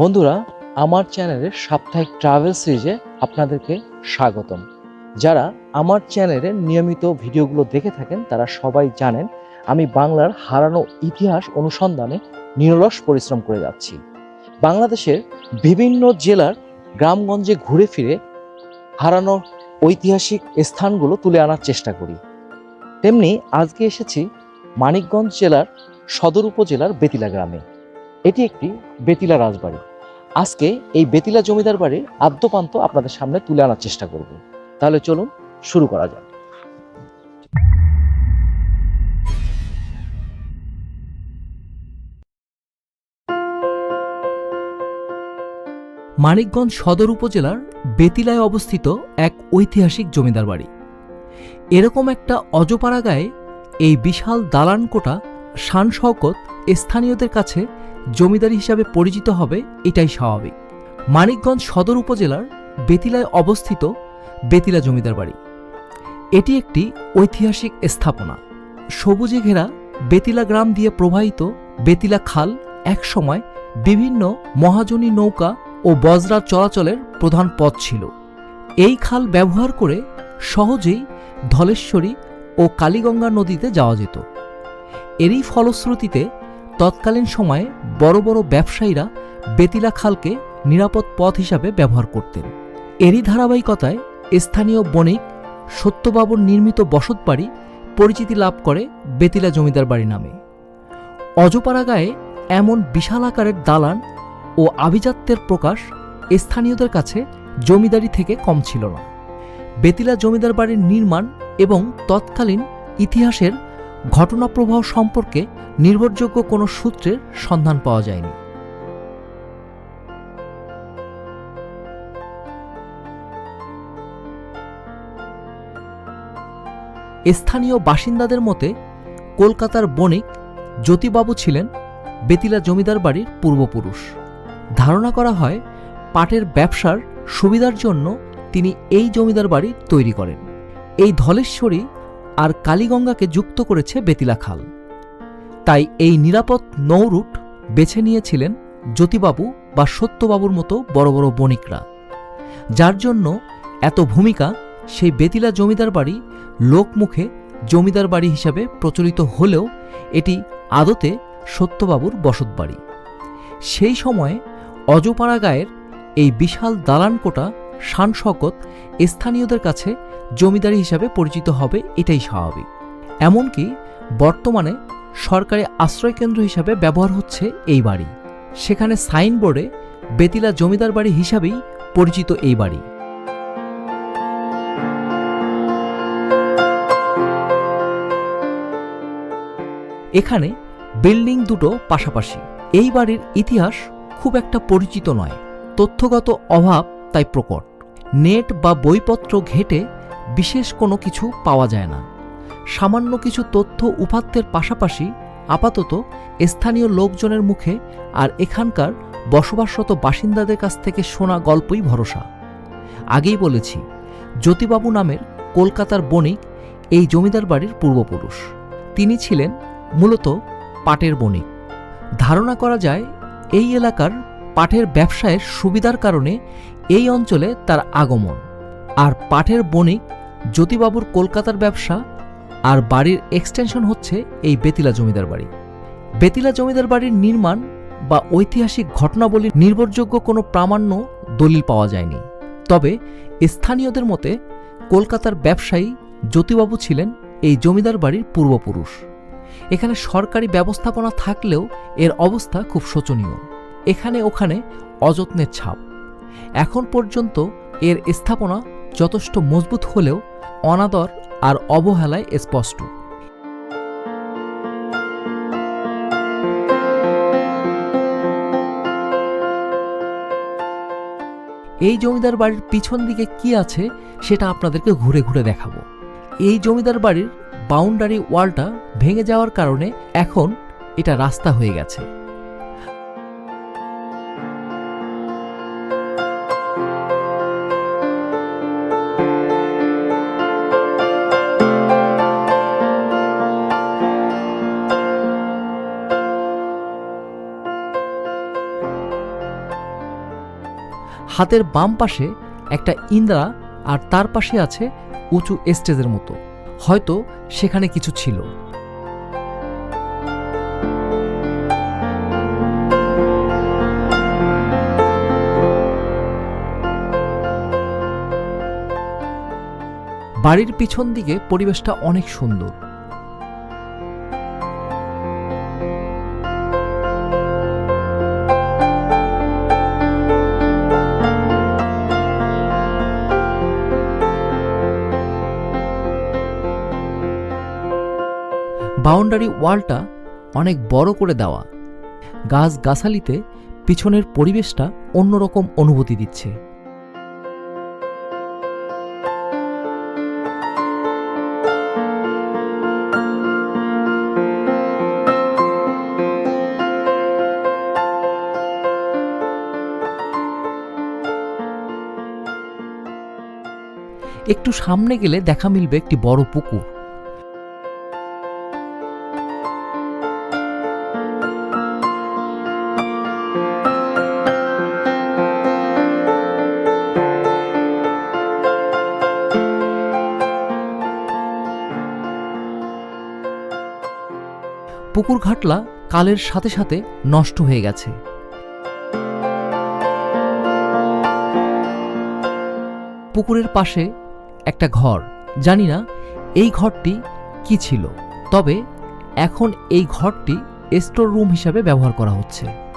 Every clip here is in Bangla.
বন্ধুরা, আমার চ্যানেলের সাপ্তাহিক ট্রাভেল সিরিজে আপনাদেরকে স্বাগতম। যারা আমার চ্যানেলের নিয়মিত ভিডিওগুলো দেখে থাকেন, তারা সবাই জানেন আমি বাংলার হারানো ইতিহাস অনুসন্ধানে নিরলস পরিশ্রম করে যাচ্ছি। বাংলাদেশের বিভিন্ন জেলার গ্রামগঞ্জে ঘুরে ফিরে হারানো ঐতিহাসিক স্থানগুলো তুলে আনার চেষ্টা করি। তেমনি আজকে এসেছি মানিকগঞ্জ জেলার সদর উপজেলার বেতিলা গ্রামে। এটি একটি বেতিলা রাজবাড়ি। আজকে এই বেতিলা জমিদার বাড়ির আদ্যপান্ত আপনাদের সামনে তুলে আনার চেষ্টা করব। তাহলে চলুন শুরু করা যাক। মানিকগঞ্জ সদর উপজেলার বেতিলায় অবস্থিত এক ঐতিহাসিক জমিদার বাড়ি। এরকম একটা অজপাড়া গায়ে এই বিশাল দালান কোটা শান শওকত স্থানীয়দের কাছে জমিদারি হিসাবে পরিচিত হবে, এটাই স্বাভাবিক। মানিকগঞ্জ সদর উপজেলার বেতিলায় অবস্থিত বেতিলা জমিদার বাড়ি। এটি একটি ঐতিহাসিক স্থাপনা। সবুজে ঘেরা বেতিলা গ্রাম দিয়ে প্রবাহিত বেতিলা খাল একসময় বিভিন্ন মহাজনী নৌকা ও বজরা চলাচলের প্রধান পথ ছিল। এই খাল ব্যবহার করে সহজেই ধলেশ্বরী ও কালীগঙ্গা নদীতে যাওয়া যেত। এরই ফলশ্রুতিতে তৎকালীন সময়ে বড় বড় ব্যবসায়ীরা বেতিলা খালকে নিরাপদ পথ হিসাবে ব্যবহার করতেন। এরই ধারাবাহিকতায় স্থানীয় বণিক সত্যবাবুর নির্মিত বসতবাড়ি পরিচিতি লাভ করে বেতিলা জমিদার বাড়ি নামে। অজপাড়া গায়ে এমন বিশাল আকারের দালান ও আভিজাত্যের প্রকাশ স্থানীয়দের কাছে জমিদারি থেকে কম ছিল না। বেতিলা জমিদার বাড়ির নির্মাণ এবং তৎকালীন ইতিহাসের ঘটনাপ্রবাহ সম্পর্কে নির্ভরযোগ্য কোনো সূত্রের সন্ধান পাওয়া যায়নি। স্থানীয় বাসিন্দাদের মতে, কলকাতার বণিক জ্যোতিবাবু ছিলেন বেতিলা জমিদার বাড়ির পূর্বপুরুষ। ধারণা করা হয়, পাটের ব্যবসার সুবিধার জন্য তিনি এই জমিদার বাড়ি তৈরি করেন। এই ধলেশ্বরী আর কালীগঙ্গাকে যুক্ত করেছে বেতিলা খাল। তাই এই নিরাপদ নৌরুট বেছে নিয়েছিলেন জ্যোতিবাবু বা সত্যবাবুর মতো বড় বড় বণিকরা। যার জন্য এত ভূমিকা সেই বেতিলা জমিদার বাড়ি লোকমুখে জমিদার বাড়ি হিসাবে প্রচলিত হলেও এটি আদতে সত্যবাবুর বসত বাড়ি। সেই সময়ে অজপাড়া গায়ের এই বিশাল দালান কোটা শান শকত স্থানীয়দের কাছে জমিদারি হিসাবে পরিচিত হবে, এটাই স্বাভাবিক। এমনকি বর্তমানে সরকারি আশ্রয়কেন্দ্র হিসাবে ব্যবহার হচ্ছে এই বাড়ি। সেখানে সাইনবোর্ডে বেতিলা জমিদার বাড়ি হিসাবেই পরিচিত এই বাড়ি। এখানে বিল্ডিং দুটো পাশাপাশি। এই বাড়ির ইতিহাস খুব একটা পরিচিত নয়। তথ্যগত অভাব তাই প্রকট। নেট বা বইপত্র ঘেটে বিশেষ কোনো কিছু পাওয়া যায় না। সামান্য কিছু তথ্য উপাত্তের পাশাপাশি আপাতত স্থানীয় লোকজনের মুখে আর এখানকার বসবাসরত বাসিন্দাদের কাছ থেকে শোনা গল্পই ভরসা। আগেই বলেছি, জ্যোতিবাবু নামের কলকাতার বণিক এই জমিদার বাড়ির পূর্বপুরুষ। তিনি ছিলেন মূলত পাটের বণিক। ধারণা করা যায়, এই এলাকার পাটের ব্যবসায়ের সুবিধার কারণে এই অঞ্চলে তার আগমন। আর পাঠের বণিক জ্যোতিবাবুর কলকাতার ব্যবসা আর বাড়ির এক্সটেনশন হচ্ছে এই বেতিলা জমিদার বাড়ি। বেতিলা জমিদার বাড়ির নির্মাণ বা ঐতিহাসিক ঘটনাবলীর নির্ভরযোগ্য কোনো প্রামাণ্য দলিল পাওয়া যায়নি। তবে স্থানীয়দের মতে কলকাতার ব্যবসায়ী জ্যোতিবাবু ছিলেন এই জমিদার বাড়ির পূর্বপুরুষ। এখানে সরকারি ব্যবস্থাপনা থাকলেও এর অবস্থা খুব শোচনীয়। এখানে ওখানে অযত্নের ছাপ। এখন পর্যন্ত এর স্থাপনা যথেষ্ট মজবুত হলেও অনাদর আর অবহেলায় স্পষ্ট। এই জমিদার বাড়ির পিছন দিকে কি আছে সেটা আপনাদেরকে ঘুরে ঘুরে দেখাবো। এই জমিদার বাড়ির বাউন্ডারি ওয়ালটা ভেঙে যাওয়ার কারণে এখন এটা রাস্তা হয়ে গেছে। হাতের বাম পাশে একটা ইন্দ্রা আর তার পাশে আছে উঁচু স্টেজের মতো। হয়তো সেখানে কিছু ছিল। বাড়ির পিছন দিকে পরিবেশটা অনেক সুন্দর। বাউন্ডারি ওয়ালটা অনেক বড় করে দেওয়া। গাছ গাছালিতে পিছনের পরিবেশটা অন্যরকম অনুভূতি দিচ্ছে। একটু সামনে গেলে দেখা মিলবে একটি বড় পুকুর। পুকুর ঘাটলা কালের সাথে সাথে নষ্ট হয়ে গেছে। পুকুরের পাশে একটা ঘর। জানি না এই ঘরটি কি ছিল, তবে এখন এই ঘরটি স্টোর রুম হিসাবে ব্যবহার করা হচ্ছে।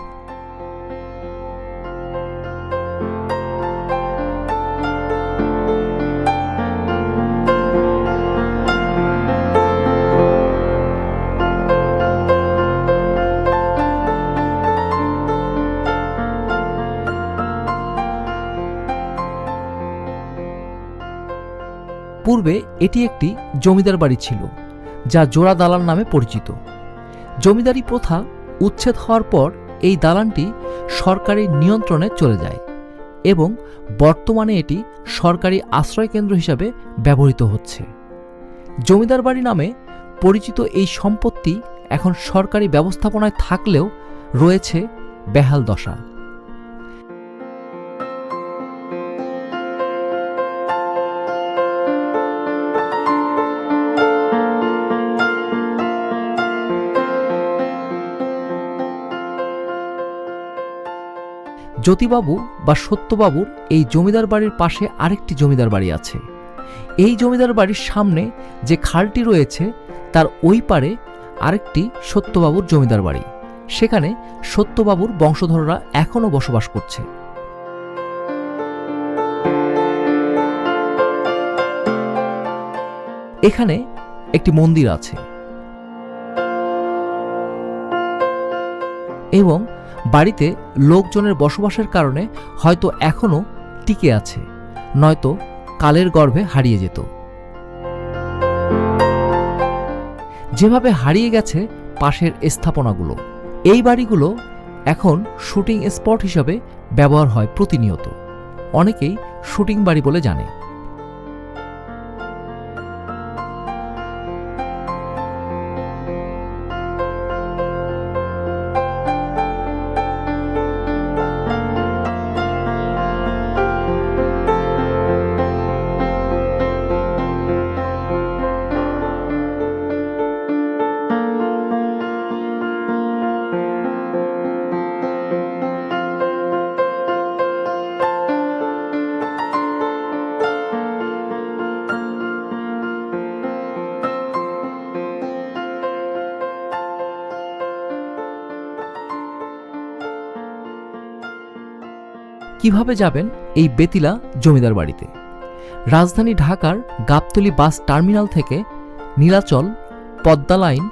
পূর্বে এটি একটি জমিদার বাড়ি ছিল, যা জোড়া দালান নামে পরিচিত। জমিদারি প্রথা উচ্ছেদ হওয়ার পর এই দালানটি সরকারি নিয়ন্ত্রণে চলে যায় এবং বর্তমানে এটি সরকারি আশ্রয়কেন্দ্র হিসাবে ব্যবহৃত হচ্ছে। জমিদার বাড়ি নামে পরিচিত এই সম্পত্তি এখন সরকারি ব্যবস্থাপনায় থাকলেও রয়েছে বেহাল দশা। জ্যোতিবাবু বা সত্যবাবুর এই জমিদার বাড়ির পাশে আরেকটি জমিদার বাড়ি আছে। এই জমিদার বাড়ির সামনে যে খালটি রয়েছে, তার ওই পারে আরেকটি সত্যবাবুর জমিদার বাড়ি। সেখানে সত্যবাবুর বংশধররা এখনও বসবাস করছে। এখানে একটি মন্দির আছে। এবং বাড়িতে লোকজনের বসবাসের কারণে হয়তো এখনও টিকে আছে, নয়তো কালের গর্ভে হারিয়ে যেত। যেভাবে হারিয়ে গেছে পাশের স্থাপনাগুলো, এই বাড়িগুলো এখন শুটিং স্পট হিসাবে ব্যবহার হয় প্রতিনিয়ত। অনেকেই শুটিং বাড়ি বলে জানে। কীভাবে যাবেন এই বেতিলা জমিদার বাড়িতে? রাজধানী ঢাকার গাবতলী বাস টার্মিনাল থেকে নীলাচল, পদ্মা লাইন,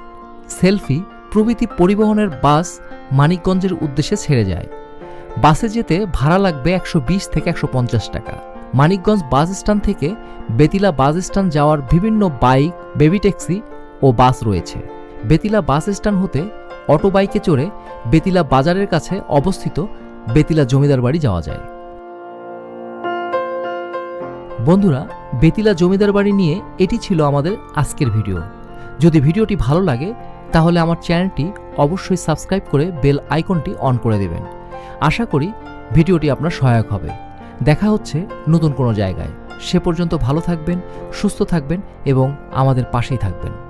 সেলফি, প্রভৃতি পরিবহনের বাস মানিকগঞ্জের উদ্দেশ্যে ছেড়ে যায়। বাসে যেতে ভাড়া লাগবে একশো বিশ থেকে একশো পঞ্চাশ টাকা। মানিকগঞ্জ বাস স্ট্যান্ড থেকে বেতিলা বাস স্ট্যান্ড যাওয়ার বিভিন্ন বাইক, বেবি ট্যাক্সি ও বাস রয়েছে। বেতিলা বাস স্ট্যান্ড হতে অটো বাইকে চড়ে বেতিলা বাজারের কাছে অবস্থিত বেতিলা জমিদার বাড়ি যাওয়া যায়। বন্ধুরা, বেতিলা জমিদার বাড়ি নিয়ে এটি ছিল আমাদের আজকের ভিডিও। যদি ভিডিওটি ভালো লাগে, তাহলে আমার চ্যানেলটি অবশ্যই সাবস্ক্রাইব করে বেল আইকনটি অন করে দেবেন। আশা করি ভিডিওটি আপনার সহায়ক হবে। দেখা হচ্ছে নতুন কোনো জায়গায়। সে পর্যন্ত ভালো থাকবেন, সুস্থ থাকবেন এবং আমাদের পাশেই থাকবেন।